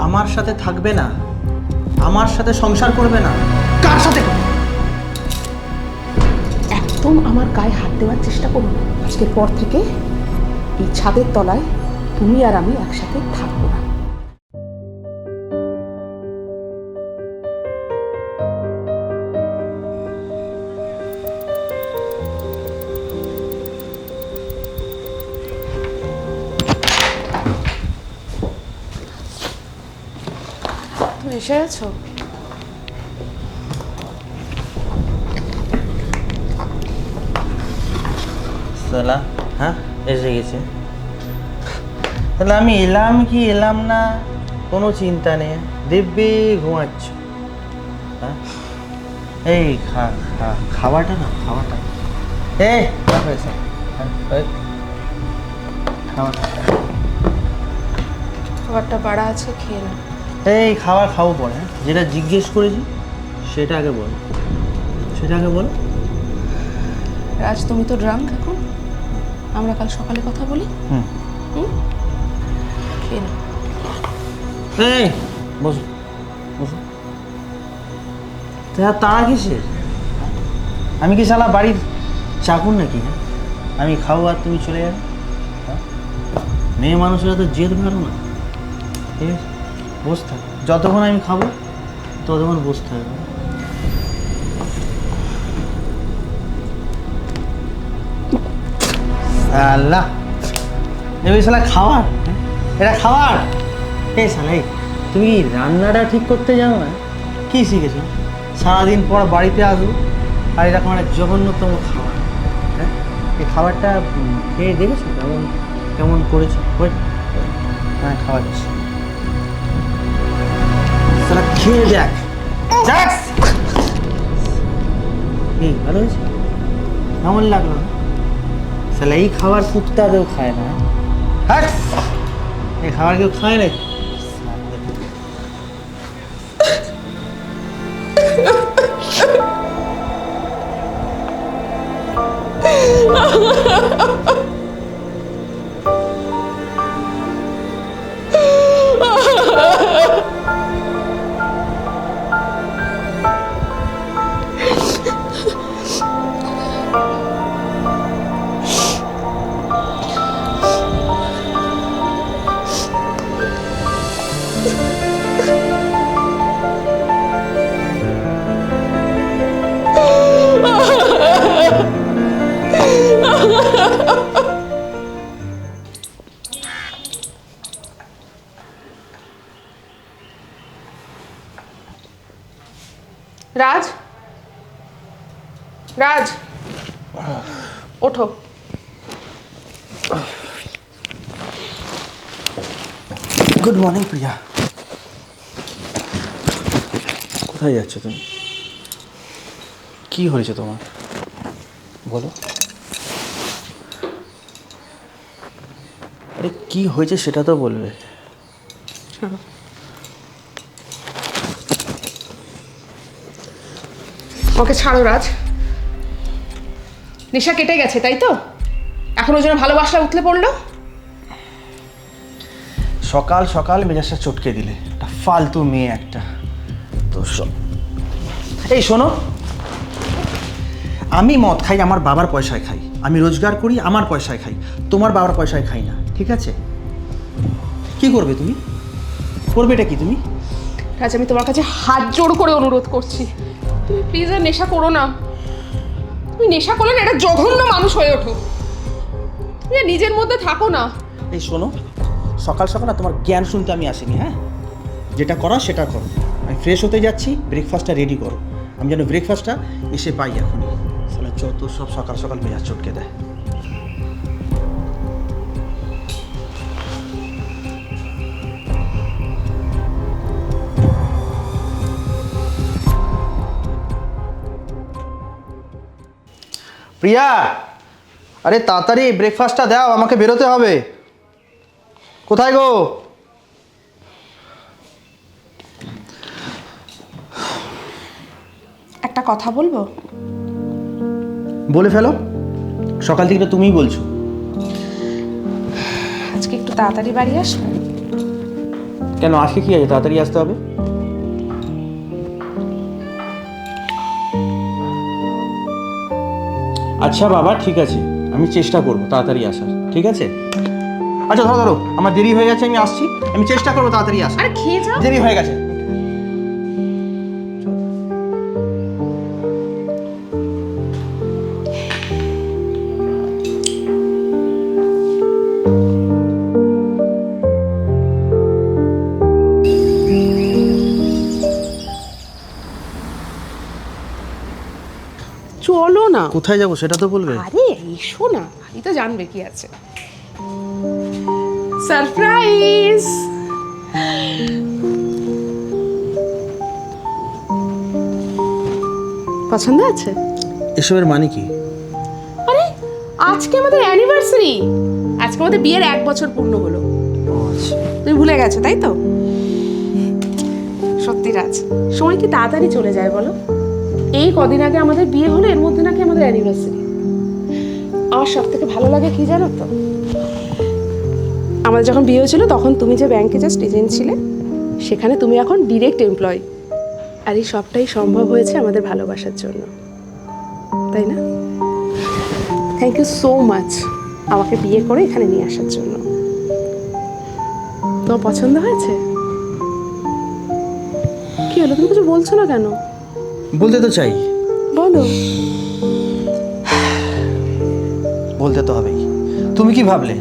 আমার সাথে থাকবে না। আমার সাথে সংসার করবে না। কার সাথে? একদম আমার গায়ে হাত দেওয়ার চেষ্টা করুন। আজকের পর থেকে এই ছাদের তলায় তুমি আর আমি একসাথে থাকব না। এসে গেছো সালা হ্যাঁ এসে গেছে। তাহলে আমি এলাম কি এলাম না? কোনো চিন্তা নেই। দিব্যি ঘুমাচ্ছ। হ্যাঁ? এই খা খা খাওয়াটা না খাওয়াটা হ্যাঁ, ওই, খাওয়াটা খাবারটা বাড়া আছে খেয়ে নাও। এই খাবার খাব পরে হ্যাঁ? যেটা জিজ্ঞেস করেছি সেটা আগে বল। সেটা আগে বল। রাজ তুমি তো ড্রাঙ্ক এখন। আমরা কাল সকালে কথা বলি। হুম। হুম? খেয়ে নাও। এই বসো। বসো। তা তারা কিসের? আমি কি শালা বাড়ির চাকুর নাকি হ্যাঁ? আমি খাব আর তুমি চলে যাবে হ্যাঁ? মেয়ে মানুষেরা তো জেদ ভালো না। ঠিক আছে? বসে থাক যতক্ষণ আমি খাব, ততক্ষণ বসে থাকবে আল্লাহ এই শালা খাবার? হ্যাঁ? এটা খাবার? এই শালা এই, তুমি কি রান্নাটা ঠিক করতে জানো না? কী শিখেছো? সারাদিন পর বাড়িতে আসব, আর এরকম একটা জঘন্যতম খাবার। হ্যাঁ? এই খাবারটা খেয়ে দেখেছ কেমন কেমন করেছ? হ্যাঁ খাওয়াচ্ছি শালা খেয়ে দেখ দেখ এই ভালো হয়েছে? কেমন লাগল? শালা এই খাবার কুত্তা কেউ খায় না। হ্যাঁ। এই খাবার কেউ খায় না? রাজ? রাজ? ওঠো। গুড মর্নিং প্রিয়া কোথায় যাচ্ছ তুমি? কি হয়েছে তোমার? বলো। আরে কি হয়েছে সেটা তো বলবে। ওকে ছাড়ো রাজ। নেশা কেটে গেছে তাই তো? এখন ওই জন্য ভালোবাসা উতলে পড়ল? সকাল সকাল মেজাজটা চটকে দিলে। একটা ফালতু মেয়ে একটা। তো এই শোনো। আমি মদ খাই আমার বাবার পয়সায় খাই। আমি রোজগার করি আমার পয়সায় খাই। তোমার বাবার পয়সায় খাই না ঠিক আছে? কি করবে তুমি? করবে এটা কি তুমি? রাজ আমি তোমার কাছে হাত জোড় করে অনুরোধ করছি। তুমি প্লিজ আর নেশা করো না। তুমি নেশা করলে না একটা জঘন্য মানুষ হয়ে ওঠো। তুমি নিজের মধ্যে থাকো না। এই শোনো, সকাল সকাল তোমার জ্ঞান শুনতে আমি আসিনি হ্যাঁ? যেটা করা সেটা করো। আমি ফ্রেশ হতে যাচ্ছি ব্রেকফাস্টটা রেডি করো। আমি যেন ব্রেকফাস্টটা এসে পাই এখন তাহলে যত সব সকাল সকাল মেজাজ চটকে দেয়। প্রিয়া আরে তাড়াতাড়ি ব্রেকফাস্টটা দাও আমাকে বেরোতে হবে। কোথায় গো? একটা কথা বলব? বলে ফেলো। সকাল থেকে তো তুমিই বলছো। আজকে একটু তাড়াতাড়ি বাড়ি আসবে? কেন আজকে কি আছে? তাড়াতাড়ি আসতে হবে? আচ্ছা বাবা ঠিক আছে। আমি চেষ্টা করব তাড়াতাড়ি আসার ঠিক আছে? আচ্ছা ধরো ধরো আমার দেরি হয়ে গেছে আমি আসছি। আমি চেষ্টা করব তাড়াতাড়ি আসার। আরে খেয়ে যাও। দেরি হয়ে গেছে। কোথায় যাব সেটা তো বলবে। আরে এসো না। ভাই তো জানবে কি আছে। সারপ্রাইজ! পছন্দ আছে? এসবের মানে কি? আরে আজকে আমাদের অ্যানিভার্সারি আজকে আমাদের বিয়ের এক বছর পূর্ণ হলো। আচ্ছা। তুমি ভুলে গেছো তাই তো? সত্যি রাজ সময় কি তাড়াতাড়ি চলে যায় বলো? এই কদিন আগে আমাদের বিয়ে হলো, এর মধ্যে নাকি আমাদের অ্যানিভার্সারি আমার সব থেকে ভালো লাগে কি জানো তো? আমাদের যখন বিয়ে হয়েছিল, তখন তুমি যে ব্যাংকে জাস্ট এজেন্ট ছিলে, সেখানে তুমি এখন ডিরেক্ট এমপ্লয় আর এই সবটাই সম্ভব হয়েছে আমাদের ভালোবাসার জন্য। তাই না? থ্যাংক ইউ সো মাচ আমাকে বিয়ে করে এখানে নিয়ে আসার জন্য। তোমার পছন্দ হয়েছে? কি হলো? তুমি কিছু বলছো না কেন? বলতে তো চাই। বলো। বলতে তো হবেই। তুমি কি ভাবলে?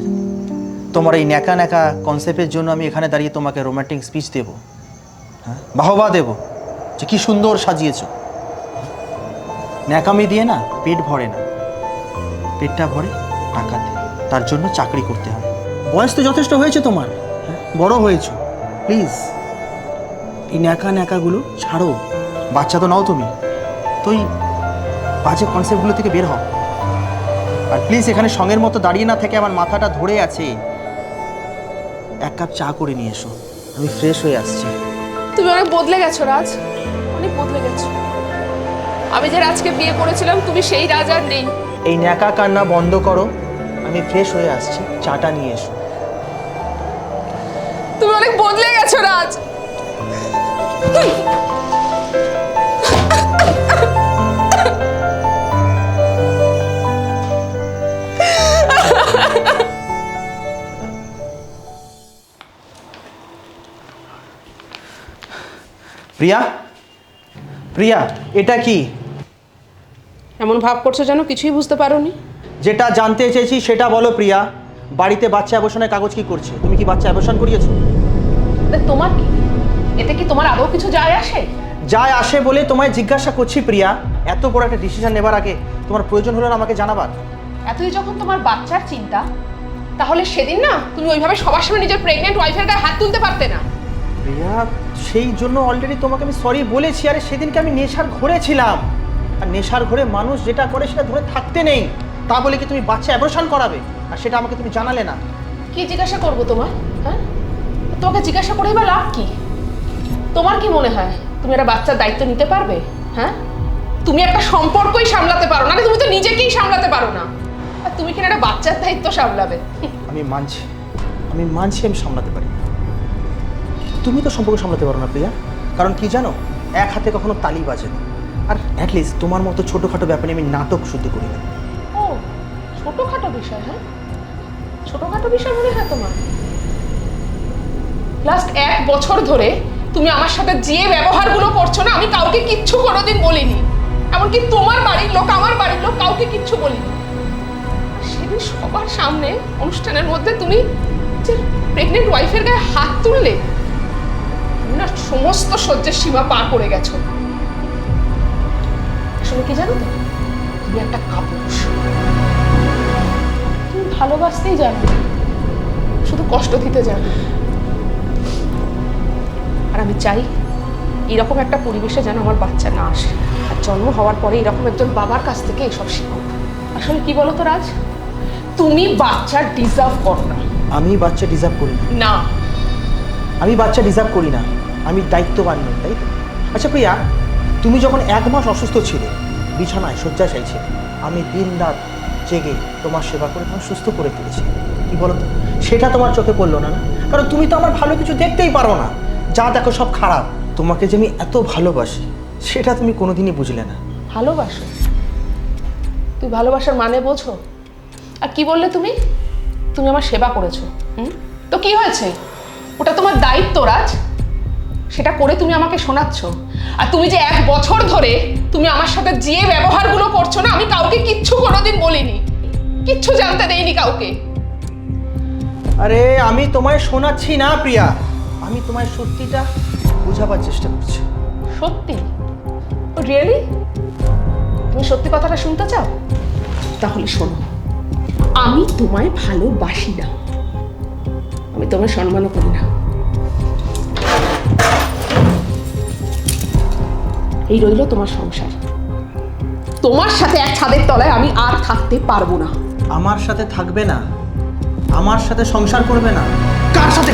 তোমার এই ন্যাকা ন্যাকা কনসেপ্টের জন্য আমি এখানে দাঁড়িয়ে তোমাকে রোম্যান্টিক স্পিচ দেব? হ্যাঁ? বাহবা দেব? যে কি সুন্দর সাজিয়েছো। ন্যাকামি দিয়ে না পেট ভরে না। পেটটা ভরে টাকা দিয়ে। তার জন্য চাকরি করতে হয় বয়স তো যথেষ্ট হয়েছে তোমার। হ্যাঁ? বড় হয়েছো। প্লিজ এই ন্যাকা ন্যাকাগুলো ছাড়ো। বাচ্চা তো নাও তুমি। তুই বাজে কনসেপ্টগুলো থেকে বের হও আর প্লিজ এখানে সঙ্গের মতো দাঁড়িয়ে না থেকে আমার মাথাটা ধরে আছে। এক কাপ চা করে নিয়ে এসো। আমি ফ্রেশ হয়ে আসছি। তুমি অনেক বদলে গেছো রাজ। অনেক বদলে গেছো। আমি যে রাজকে বিয়ে করেছিলাম তুমি সেই রাজ আর নেই। এই ন্যাকা কান্না বন্ধ করো। আমি ফ্রেশ হয়ে আসছি। চাটা নিয়ে এসো। তুমি অনেক বদলে গেছো রাজ। প্রিয়া? প্রিয়া এটা কি? এমন ভাব করছ যেন কিছুই বুঝতে পারোনি। যেটা জানতে চেয়েছি সেটা বলো প্রিয়া। বাড়িতে বাচ্চা অবসনের কাগজ কি করছে? তুমি কি বাচ্চা অবসান করিয়েছো? তোমার কি? এতে কি তোমার আদৌ কিছু যায় আসে? যায় আসে বলে তোমায় জিজ্ঞাসা করছি প্রিয়া। এত বড় একটা ডিসিশন নেবার আগে তোমার প্রয়োজন হলো না আমাকে জানাবার। এতই যখন তোমার বাচ্চার চিন্তা তাহলে সেদিন না তুমি ওইভাবে সবার সামনে নিজের প্রেগনেন্ট ওয়াইফের গায়ে হাত তুলতে পারতে না। প্রিয়া সেই জন্য অলরেডি তোমাকে আমি সরি বলেছি। আরে সেদিনকে আমি নেশার ঘরে ছিলাম। আর নেশার ঘরে মানুষ যেটা করে সেটা ধরে থাকতে নেই। তা বলে কি তুমি বাচ্চা অ্যাবর্শন করাবে? আর সেটা আমাকে তুমি জানালে না। কি জিজ্ঞাসা করব তোমার হ্যাঁ? তোমাকে জিজ্ঞাসা করেই বা লাভ কি? তোমার কি মনে হয় তুমি একটা বাচ্চার দায়িত্ব নিতে পারবে? হ্যাঁ? তুমি একটা সম্পর্কই সামলাতে পারো না তুমি তো নিজেকেই সামলাতে পারো না। আর তুমি কিনা একটা বাচ্চার দায়িত্ব সামলাবে। আমি মানছি। আমি মানছি আমি সামলাতে পারি। তুমি তো সম্পর্ক সামলাতে পারো না, প্রিয়া। কারণ কি জানো? এক হাতে কখনো তালি বাজে না। আর অ্যাটলিস্ট তোমার মতো ছোটোখাটো ব্যাপারে আমি নাটক শুদ্ধ করি না। ও, ছোটখাটো বিষয় হ্যাঁ? ছোটখাটো বিষয় মনে হয় তোমার। লাস্ট এক বছর ধরে তুমি আমার সাথে যে ব্যবহারগুলো করছ না, আমি কাউকে কিচ্ছু কোনোদিন বলিনি। এমনকি তোমার বাড়ির লোক, আমার বাড়ির লোক কাউকে কিচ্ছু বলিনি। সেদিন সবার সামনে অনুষ্ঠানের মধ্যে তুমি প্রেগনেন্ট ওয়াইফের গায়ে হাত তুললে তুমি না সমস্ত সহ্যের সীমা পার করে গেছো। আসলে কি জানো তো? তুমি একটা কাপুরুষ। তুমি ভালোবাসতেই জানো শুধু কষ্ট দিতে জানো। আর আমি চাই এরকম একটা পরিবেশে যেন আমার বাচ্চা না আসে। আর জন্ম হওয়ার পরে এরকম একজন বাবার কাছ থেকে এসব শিখুক আসলে কি বলো তো রাজ? তুমি বাচ্চা ডিজার্ভ করো না। আমি বাচ্চা ডিজার্ভ করি না। না। আমি বাচ্চা ডিজার্ভ করি না। আমি দায়িত্ববান নই, তাই তো? আচ্ছা প্রিয়া, তুমি যখন এক মাস অসুস্থ ছিলে, বিছানায় শয্যা চাইছিলে, আমি দিন রাত জেগে তোমার সেবা করে তোমার সুস্থ করে তুলেছি। কি বলো তো সেটা তোমার চোখে পড়ল না না? কারণ তুমি তো আমার ভালো কিছু দেখতেই পারো না। যা দেখো সব খারাপ। তোমাকে যে আমি এত ভালোবাসি, সেটা তুমি কোনোদিনই বুঝলে না। ভালোবাসো? তুই ভালোবাসার মানে বোঝো? আর কি বললে তুমি? তুমি আমার সেবা করেছ, হুম? তো কি হয়েছে? ওটা তোমার দায়িত্ব, রাজ? সেটা করে তুমি আমাকে শোনাচ্ছ। আর তুমি যে এক বছর ধরে তুমি আমার সাথে যে ব্যবহারগুলো করছ না আমি কাউকে কিচ্ছু কোনোদিন বলিনি। কিচ্ছু জানতে দেইনি কাউকে। আরে আমি তোমায় শোনাচ্ছি না প্রিয়া। আমি তোমায় সত্যিটা বোঝাবার চেষ্টা করছি। সত্যি? রিয়েলি তুমি সত্যি কথাটা শুনতে চাও? তাহলে শোনো। আমি তোমায় ভালোবাসি না। আমি তোমায় সম্মানও করি না। এই রইল তোমার সংসার। তোমার সাথে এক ছাদের তলায় আমি আর থাকতে পারব না। আমার সাথে থাকবে না। আমার সাথে সংসার করবে না। কার সাথে?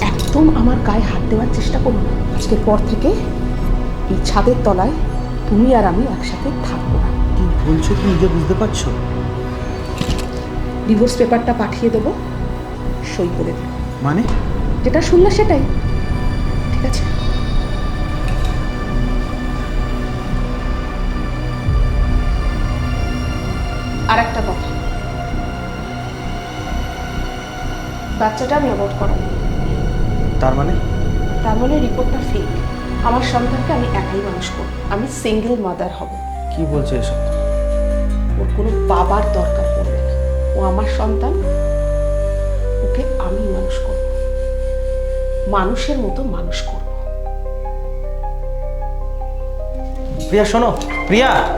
একদম আমার গায়ে হাত দেওয়ার চেষ্টা করো। না আজকের পর থেকে এই ছাদের তলায় তুমি আর আমি একসাথে থাকব না। কি বলছো কি নিজে বুঝতে পারছ? ডিভোর্স পেপারটা পাঠিয়ে দেবো সই করে দেবো। মানে? যেটা শুনলে সেটাই। ঠিক আছে? বাচ্চাটা আমি অ্যাভয়েড করাবো। তার মানে? তার মানে রিপোর্টটা ফেক আমার সন্তানকে আমি একাই মানুষ করব। আমি সিঙ্গেল মাদার হব। কি বলছো এসব? ওর কোনো বাবার দরকার পড়বে না। ও আমার সন্তান। ওকে আমি মানুষ করব। মানুষের মতো মানুষ করব। প্রিয়া শোনো। প্রিয়া!